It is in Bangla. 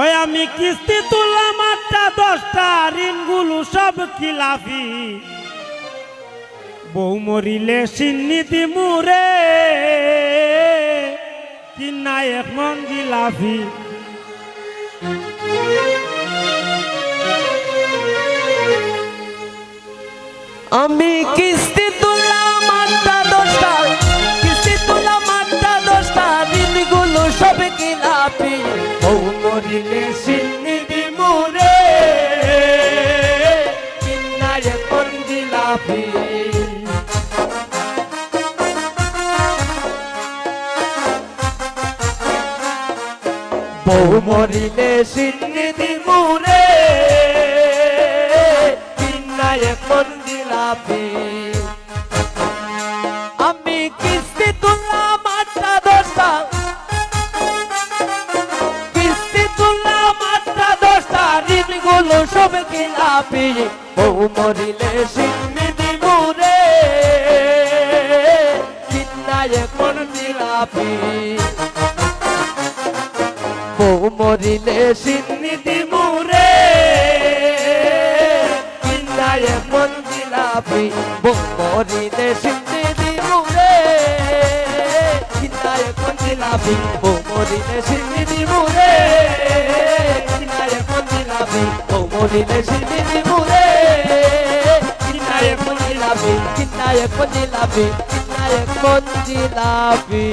ওই আমি কিস্তি তুললাম আটটা, দশটা, ঋণগুলো সব খিলাফি। বউ মরিলে সিন্নি দিমুরে কি নাই এখন জিলাফি আমি কিস্তি ও মরিলে সিন্নি দিমুরে কিন্নায় কোন জিলাপি বউ মরিলে সিন্নি দিমুরে কিন্নায় কোন জিলাপি ঋণগুলো সব কিলাপি বউ মরিলে সিন্নি দিমুরে কিন্নায় কোন জিলাপি বউ মরিলে সিন্নি দিমুরে কিন্নায় মন জিলাপি বউ মরিলে সিন্নি দিমুরে কিন্নায় কোন জিলাপি বউ মরিলে সিন্নি দিমুরে মরিলে সিন্নি দিমুরে কিন্নায় কোন জিলাপি কিন্নায় কোন জিলাপি কিন্নায় কোন জিলাপি